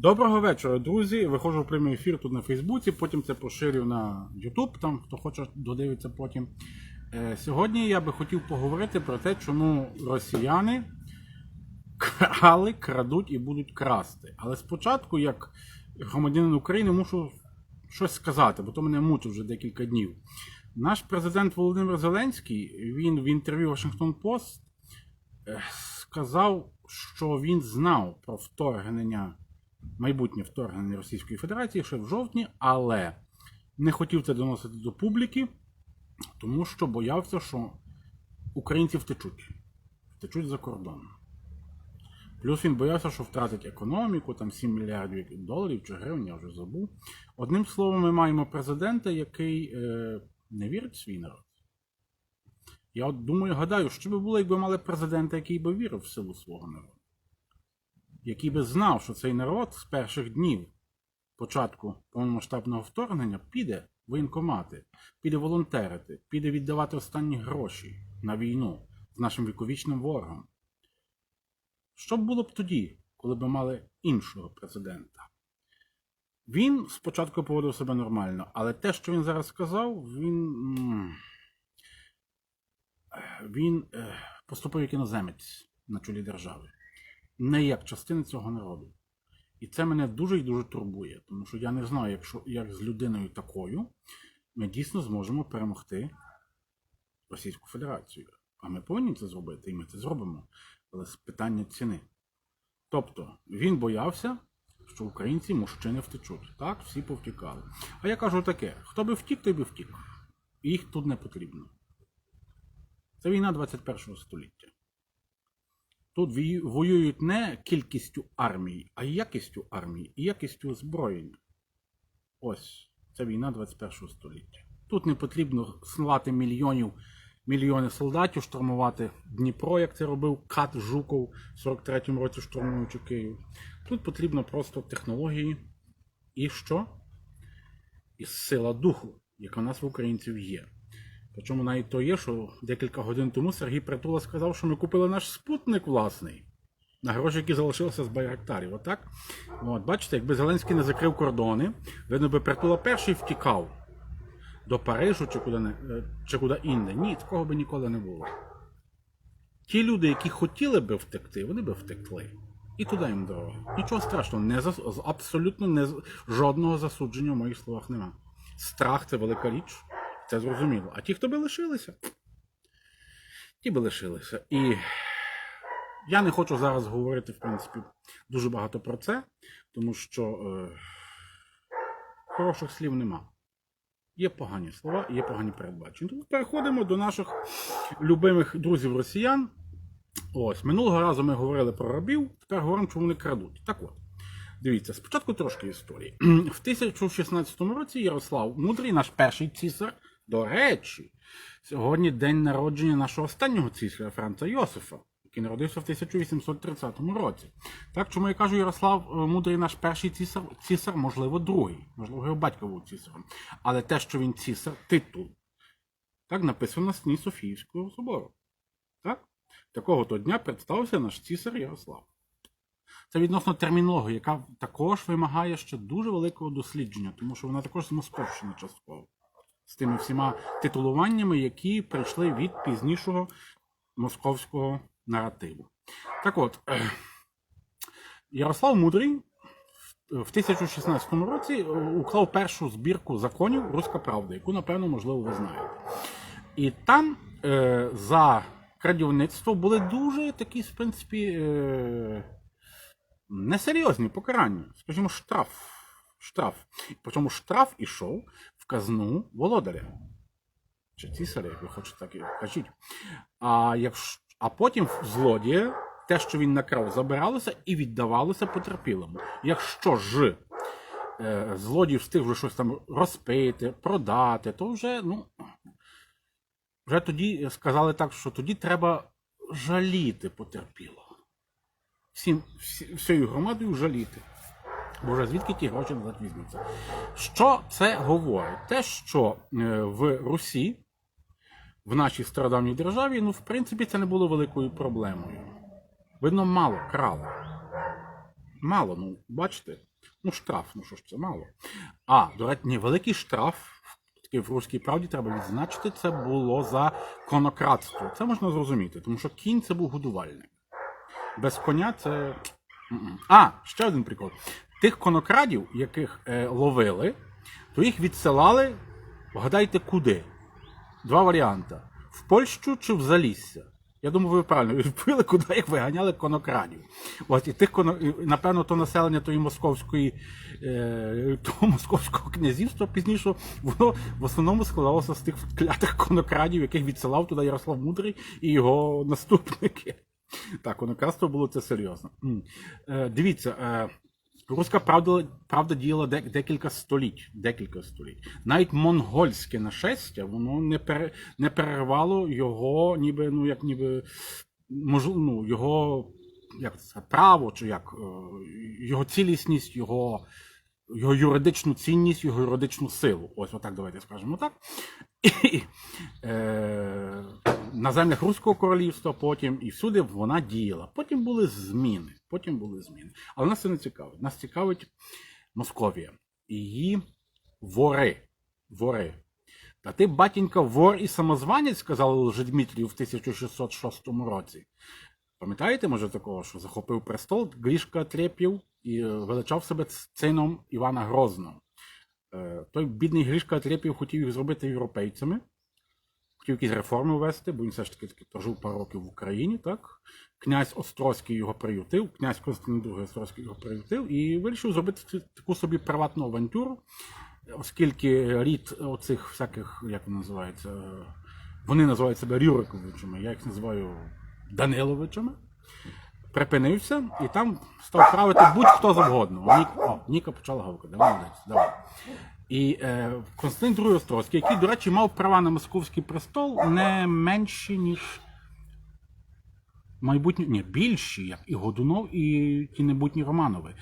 Доброго вечора, друзі. Виходжу в прямий ефір тут на Фейсбуці, потім це поширю на YouTube, там хто хоче додивиться потім. Е, сьогодні я би хотів поговорити про те, чому росіяни крали, крадуть і будуть красти. Але спочатку, як громадянин України, мушу щось сказати, бо то мене мучить вже декілька днів. Наш президент Володимир Зеленський він в інтерв'ю Washington Post е, сказав, що він знав про вторгнення, майбутнє вторгнення Російської Федерації ще в жовтні, але не хотів це доносити до публіки, тому що боявся, що українці втечуть, втечуть за кордон. Плюс він боявся, що втратить економіку, там 7 мільярдів доларів чи гривень, я вже забув. Одним словом, ми маємо президента, який е, не вірить в свій народ. Я от думаю, гадаю, що би було, якби мали президента, який би вірив в силу свого народу, який би знав, що цей народ з перших днів початку повномасштабного вторгнення піде в воєнкомати, піде волонтерити, піде віддавати останні гроші на війну з нашим віковічним ворогом. Що б було б тоді, коли б мали іншого президента? Він спочатку поводив себе нормально, але те, що він зараз сказав, він. Він е, поступив як іноземець на чолі держави, не як частина цього народу. І це мене дуже і дуже турбує, тому що я не знаю, якщо, як з людиною такою ми дійсно зможемо перемогти Російську Федерацію. А ми повинні це зробити, і ми це зробимо. Але з питання ціни. Тобто він боявся, що українці мужчини втечуть. Так, всі повтікали. А я кажу таке: хто би втік, той би втік. Їх тут не потрібно. Це війна 21 століття. Тут воюють не кількістю армій, а якістю армії і якістю озброєння. Ось це війна 21 століття. Тут не потрібно снувати мільйонів, мільйони солдатів, штурмувати Дніпро, як це робив Кат Жуков в 43-му році штурмуючи Київ. Тут потрібно просто технології і що? І сила духу, яка в нас в українців є. Причому навіть то є, що декілька годин тому Сергій Притула сказав, що ми купили наш спутник власний на гроші, які залишилися з байрактарів. Отак? От, бачите, якби Зеленський не закрив кордони, видно би Притула перший втікав до Парижу чи куди, не, е, чи куди інде. Ні, такого би ніколи не було. Ті люди, які хотіли би втекти, вони би втекли. І туди їм дорога. Нічого страшного, не абсолютно не... жодного засудження в моїх словах нема. Страх це велика річ, це зрозуміло. А ті, хто би лишилися, ті би лишилися. І я не хочу зараз говорити, в принципі, дуже багато про це, тому що е... хороших слів нема. Є погані слова, є погані передбачення. Тому переходимо до наших любимих друзів росіян. Ось, минулого разу ми говорили про рабів, тепер говоримо, чому вони крадуть. Так от, дивіться, спочатку трошки історії. В 1016 році Ярослав Мудрий, наш перший цісар, до речі, сьогодні день народження нашого останнього цісаря Франца Йосифа, який народився в 1830 році. Так, чому я кажу Ярослав е, Мудрий наш перший цісар, цісар, можливо, другий, можливо, його батько був цісарем. Але те, що він цісар, титул, так написано на стіні Софійського собору. Так? Такого то дня представився наш цісар Ярослав. Це відносно термінології, яка також вимагає ще дуже великого дослідження, тому що вона також з Московщини частково. З тими всіма титулуваннями, які прийшли від пізнішого московського наративу. Так от, Ярослав Мудрий в 1016 році е, уклав першу збірку законів Руська Правда, яку, напевно, можливо, ви знаєте. І там е, за крадівництво були дуже такі, в принципі, е, несерйозні покарання. Скажімо, штраф. Штраф. Причому штраф ішов казну володаря. Чи цісаря, як ви хочете, так і кажіть. А, якщо, а потім злодія те, що він накрав, забиралося і віддавалося потерпілому. Якщо ж е, злодій встиг вже щось там розпити, продати, то вже, ну, вже тоді сказали так, що тоді треба жаліти потерпілого. Всім, всі, всією громадою жаліти. Боже, звідки ті гроші назад візьмуться? Що це говорить? Те, що е, в Русі, в нашій стародавній державі, ну, в принципі, це не було великою проблемою. Видно, мало крали. Мало, ну, бачите. Ну, штраф, ну що ж це мало. А, до речі, великий штраф, в руській правді треба відзначити, це було за конократство. Це можна зрозуміти, тому що кінь це був годувальник. Без коня це. А, ще один прикол. Тих конокрадів, яких е, ловили, то їх відсилали, вгадайте, куди? Два варіанти: в Польщу чи в Залісся. Я думаю, ви правильно відповіли, куди їх виганяли конокрадів. От і тих напевно, то населення тої московської, е... того московського князівства пізніше, воно в основному складалося з тих клятих конокрадів, яких відсилав туди Ярослав Мудрий і його наступники. Так, конокрадство було це серйозно. Е, дивіться, е, руська правда, правда діяла декілька століть. Декілька століть. Навіть монгольське нашестя, воно не, пере, не перервало його, ніби, ну, як ніби, можу, ну, його як це, право, чи як, е, його цілісність, його, його юридичну цінність, його юридичну силу. Ось отак давайте скажемо так. І, е, на землях Руського королівства потім і всюди вона діяла. Потім були зміни. Потім були зміни. Але нас це не цікавить. Нас цікавить Московія. І Її вори. Вори. Та ти, батінька, вор і самозванець, сказали Лжедмитрію в 1606 році. Пам'ятаєте, може, такого, що захопив престол Грішка Трепів і е, величав себе сином Івана Грозного. Е, Той бідний Грішка Трепів хотів їх зробити європейцями, хотів якісь реформи ввести, бо він все ж таки таки прожив пару років в Україні, так? Князь Острозький його приютив, князь Константин II Острозький його приютив і вирішив зробити таку собі приватну авантюру, оскільки рід оцих всяких, як вони називаються, е, вони називають себе Рюриковичами, я їх називаю Даниловичами. Припинився і там став правити будь-хто завгодно. Ніка, О, Ніка почала гавкати. Давай, давай. І е, Константин II Острозький, який, до речі, мав права на московський престол не менші, ніж майбутні, ні, більші, як і Годунов, і ті небутні Романови.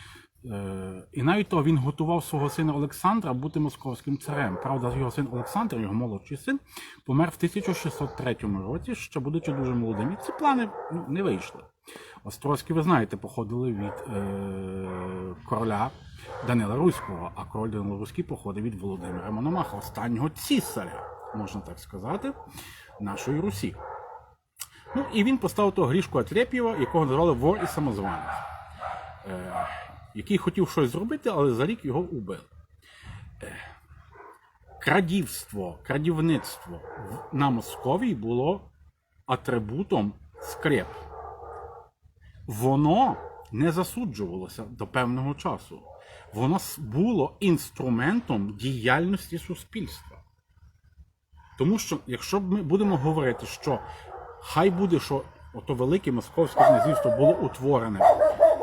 Е, і навіть то він готував свого сина Олександра бути московським царем. Правда, його син Олександр, його молодший син, помер в 1603 році, ще будучи дуже молодим. І ці плани ну, не вийшли. Острозькі, ви знаєте, походили від е, короля Данила Руського, а король Данило Руський походив від Володимира Мономаха, останнього цісаря, можна так сказати, нашої Русі. Ну і він поставив того Грішку Атреп'єва, якого називали вор і самозванець, е, який хотів щось зробити, але за рік його убили. Е, крадівство, крадівництво на Московії було атрибутом скреп. Воно не засуджувалося до певного часу. Воно було інструментом діяльності суспільства. Тому що, якщо ми будемо говорити, що хай буде, що ото велике московське князівство було утворене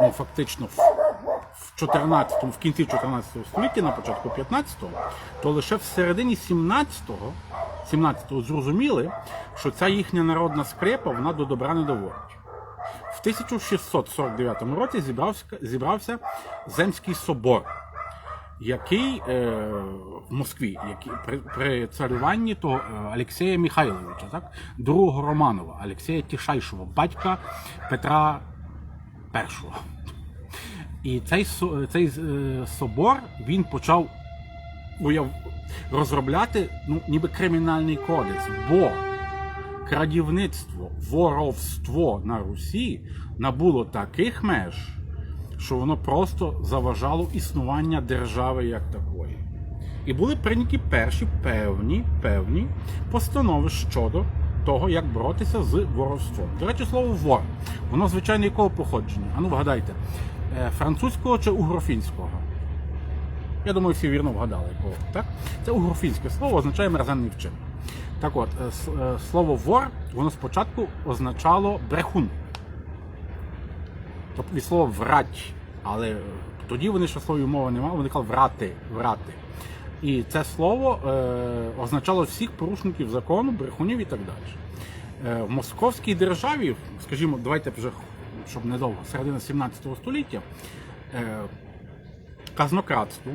ну, фактично 14 в кінці 14 століття, на початку 15-го, то лише в середині 17-го, 17-го зрозуміли, що ця їхня народна скрепа вона до добра не доводить. В 1649 році зібрався, зібрався Земський собор, який е, в Москві, який при, при царюванні того е, Олексія Михайловича, так, другого Романова, Олексія Тішайшого, батька Петра І. І цей, цей е, собор він почав уяв, розробляти ну, ніби кримінальний кодекс, бо крадівництво, воровство на Русі набуло таких меж, що воно просто заважало існування держави як такої. І були прийняті перші певні, певні постанови щодо того, як боротися з воровством. До речі, слово вор, воно звичайно якого походження? А ну вгадайте, е, французького чи угрофінського? Я думаю, всі вірно вгадали якого. Так? Це угрофінське слово означає мерзенний вчин. Так от, е, е, слово вор, воно спочатку означало брехун. Тобто від слова врать. Але тоді вони ще слові мови не мали, вони казали врати, врати. І це слово е, означало всіх порушників закону, брехунів і так далі. Е, в московській державі, скажімо, давайте вже, щоб недовго, середина 17 століття, е, казнократство,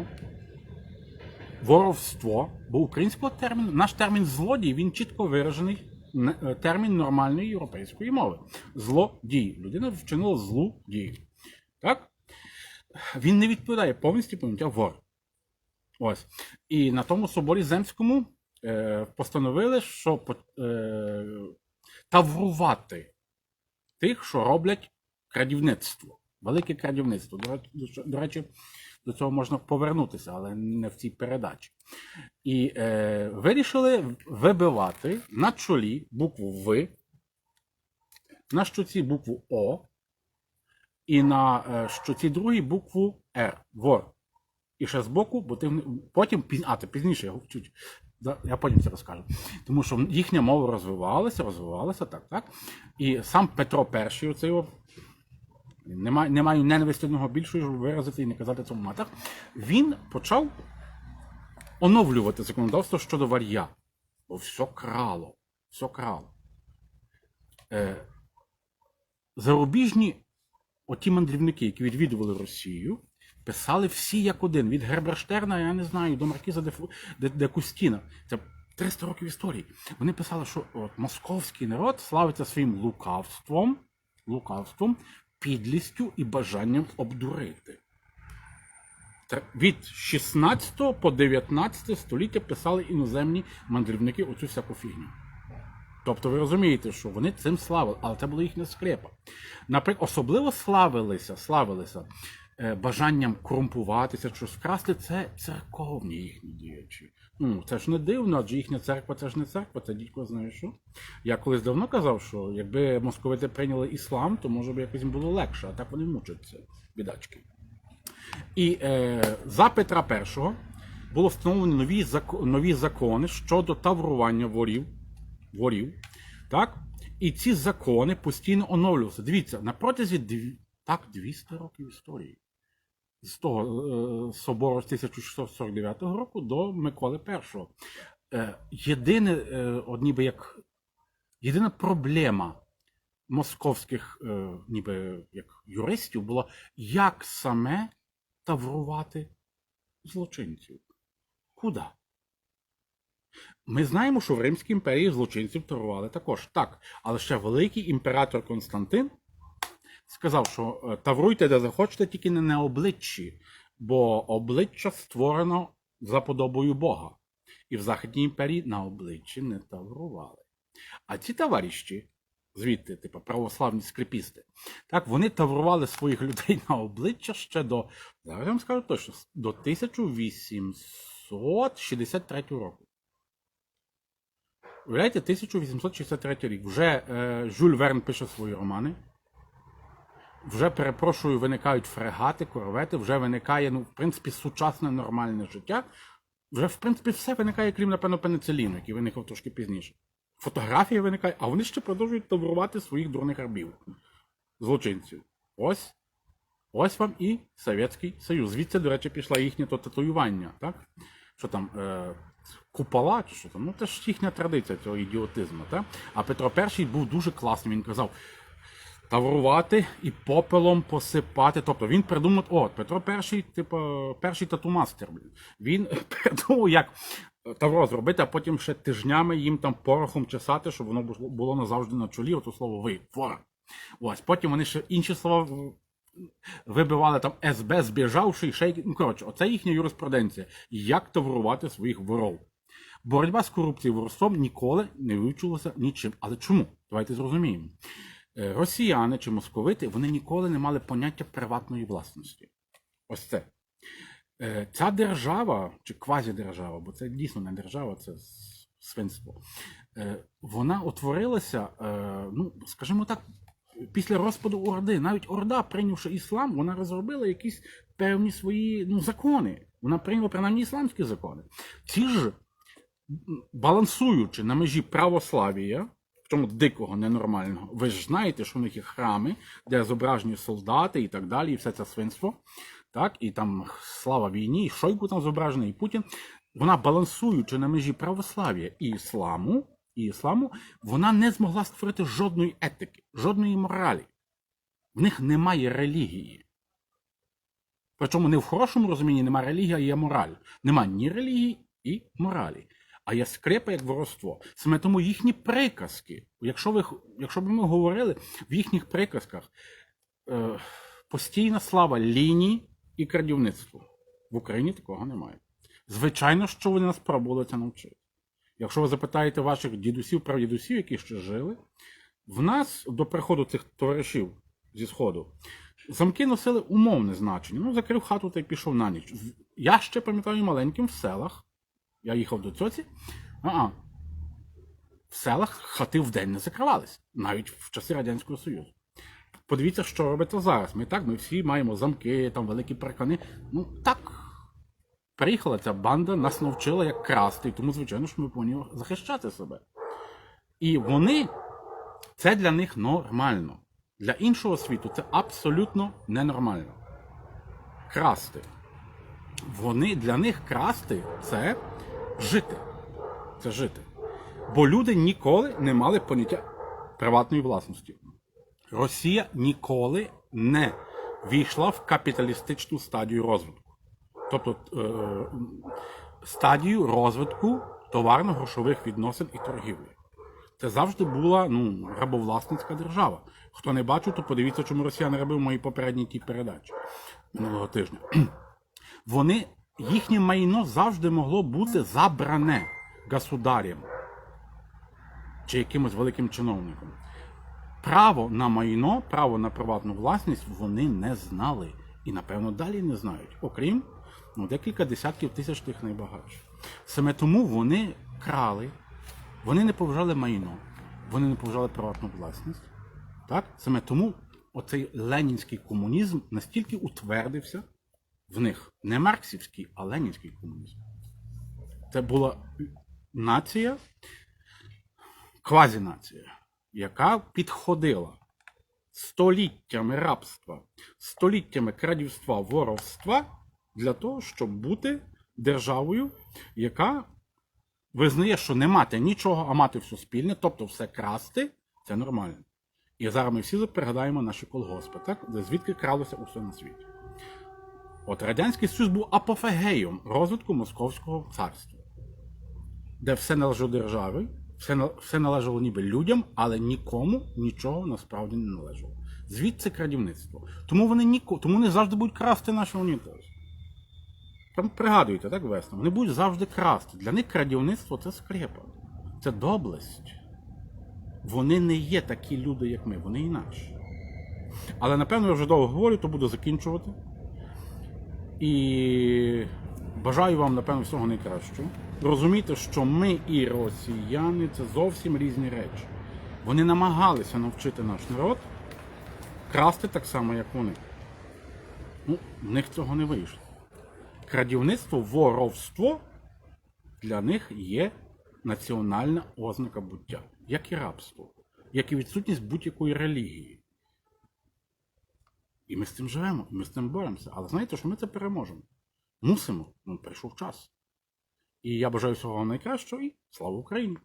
воровство, бо українського терміну, наш термін злодій, він чітко виражений е, термін нормальної європейської мови. Злодій. Людина вчинила злу дію. Так? він не відповідає повністю поняття вор. Ось. І на тому соборі Земському е, постановили, що е, таврувати тих, що роблять крадівництво. Велике крадівництво. До, до до речі, до цього можна повернутися, але не в цій передачі. І е, вирішили вибивати на чолі букву В, на щоці букву О, і на е, щоці другій букву Р. Вор. І ще збоку, бо ти потім а, ти пізніше я чуть. Я потім це розкажу. Тому що їхня мова розвивалася, розвивалася, так, так. І сам Петро І, оцей о, не маю, не ненависті одного більшої, щоб виразити і не казати цьому матах. Він почав оновлювати законодавство щодо вар'я. Бо все крало. Все крало. Е, зарубіжні оті мандрівники, які відвідували Росію, писали всі як один. Від Герберштерна, я не знаю, до Маркіза де, де, де Кустіна. Це 300 років історії. Вони писали, що от, московський народ славиться своїм лукавством, лукавством, підлістю і бажанням обдурити. Від 16 по 19 століття писали іноземні мандрівники оцю всяку фігню. Тобто ви розумієте, що вони цим славили, але це була їхня скрепа. Наприклад, особливо славилися, славилися бажанням корумпуватися, щось вкрасти, це церковні їхні діячі. Ну, це ж не дивно, адже їхня церква це ж не церква, це дідько знає що. Я колись давно казав, що якби московити прийняли іслам, то може б якось їм було легше, а так вони мучаться, бідачки. І е, за Петра І було встановлено нові, нові закони щодо таврування ворів. ворів так? І ці закони постійно оновлювалися. Дивіться, на протязі дві, так, 200 років історії. З того е, собору з 1649 року до Миколи І. Е, єдине, е, ніби як, єдина проблема московських е, ніби як юристів була, як саме таврувати злочинців. Куди? Ми знаємо, що в Римській імперії злочинців таврували також. Так, але ще великий імператор Константин сказав, що е, тавруйте де захочете, тільки не на обличчі, бо обличчя створено за подобою Бога. І в Західній імперії на обличчі не таврували. А ці товариші, звідти, типу, православні скрипісти, так, вони таврували своїх людей на обличчя ще до, зараз я вам скажу точно, до 1863 року. Уявляєте, 1863 рік. Вже е, Жюль Верн пише свої романи. Вже, перепрошую, виникають фрегати, корвети, вже виникає, ну, в принципі, сучасне нормальне життя. Вже, в принципі, все виникає, крім, напевно, пенициліну, який виникав трошки пізніше. Фотографії виникають, а вони ще продовжують таврувати своїх дурних рабів, злочинців. Ось. Ось вам і Совєтський Союз. Звідси, до речі, пішло їхнє то татуювання, так? Що там, е, купола чи що там? Ну, це ж їхня традиція цього ідіотизму, так? А Петро І був дуже класний. Він казав таврувати і попелом посипати. Тобто він придумав, о, Петро І, типу, перший тату-мастер. Він придумав, як тавро зробити, а потім ще тижнями їм там порохом чесати, щоб воно було- назавжди на чолі, ото слово ви, вор. Ось, потім вони ще інші слова вибивали там СБ, збіжавши, ще ну коротше, оце їхня юриспруденція. Як таврувати своїх воров. Боротьба з корупцією і воровством ніколи не вивчувалася нічим. Але чому? Давайте зрозуміємо. Е, Росіяни чи московити вони ніколи не мали поняття приватної власності. Ось це. Е, Ця держава, чи квазідержава, бо це дійсно не держава, це свинство. е, Вона утворилася, ну, скажімо так, після розпаду Орди. Навіть Орда, прийнявши іслам, вона розробила якісь певні свої ну, закони. Вона прийняла принаймні ісламські закони. Ці ж, балансуючи на межі православія, в чому дикого, ненормального, ви ж знаєте, що в них є храми, де зображені солдати і так далі, і все це свинство. Так, і там слава війні, і Шойгу там зображений, і Путін. Вона балансуючи на межі православ'я і ісламу, і ісламу, вона не змогла створити жодної етики, жодної моралі. В них немає релігії. Причому не в хорошому розумінні немає релігії, а є мораль. Нема ні релігії і моралі. А є скрепа як воровство. Саме тому їхні приказки, якщо, ви, якщо б ми говорили в їхніх приказках, е, постійна слава лінії, і крадівництво. В Україні такого немає. Звичайно, що вони нас спробували це навчити. Якщо ви запитаєте ваших дідусів, прадідусів, які ще жили, в нас до приходу цих товаришів зі Сходу замки носили умовне значення. Ну, закрив хату та й пішов на ніч. Я ще пам'ятаю маленьким в селах. Я їхав до цьоці. А-а. В селах хати вдень не закривались, навіть в часи Радянського Союзу. Подивіться, що робиться зараз. Ми так, ми всі маємо замки, там великі паркани. Ну так. Приїхала ця банда, нас навчила, як красти, тому, звичайно, що ми повинні захищати себе. І вони, це для них нормально. Для іншого світу це абсолютно ненормально. Красти. Вони для них красти це жити. Це жити. Бо люди ніколи не мали поняття приватної власності. Росія ніколи не війшла в капіталістичну стадію розвитку. Тобто е, стадію розвитку товарно-грошових відносин і торгівлі. Це завжди була ну, рабовласницька держава. Хто не бачив, то подивіться, чому Росія не робив мої попередні ті передачі минулого тижня. Вони, їхнє майно завжди могло бути забране государем чи якимось великим чиновником. Право на майно, право на приватну власність вони не знали. І, напевно, далі не знають. Окрім ну, декілька десятків тисяч тих найбагатших. Саме тому вони крали, вони не поважали майно, вони не поважали приватну власність. Так? Саме тому оцей ленінський комунізм настільки утвердився в них. Не марксівський, а ленінський комунізм. Це була нація, квазінація, яка підходила століттями рабства, століттями крадівства, воровства для того, щоб бути державою, яка визнає, що не мати нічого, а мати все спільне, тобто все красти, це нормально. І зараз ми всі пригадаємо наші колгоспи, так? звідки кралося усе на світі. От Радянський Союз був апофегеєм розвитку Московського царства, де все належало державі, все, все належало ніби людям, але нікому нічого насправді не належало. Звідси крадівництво. Тому вони ніко, тому вони завжди будуть красти наші унітази. Там пригадуєте, так весно? Вони будуть завжди красти. Для них крадівництво це скрепа, це доблесть. Вони не є такі люди, як ми, вони інакші. Але напевно я вже довго говорю, то буду закінчувати. І бажаю вам, напевно, всього найкращого. Розумійте, що ми і росіяни це зовсім різні речі. Вони намагалися навчити наш народ красти так само, як вони. Ну, в них цього не вийшло. Крадівництво, воровство для них є національна ознака буття, як і рабство, як і відсутність будь-якої релігії. І ми з цим живемо, і ми з цим боремося. Але знаєте, що ми це переможемо. Мусимо, ну, прийшов час. І я бажаю всього найкращого і слава Україні!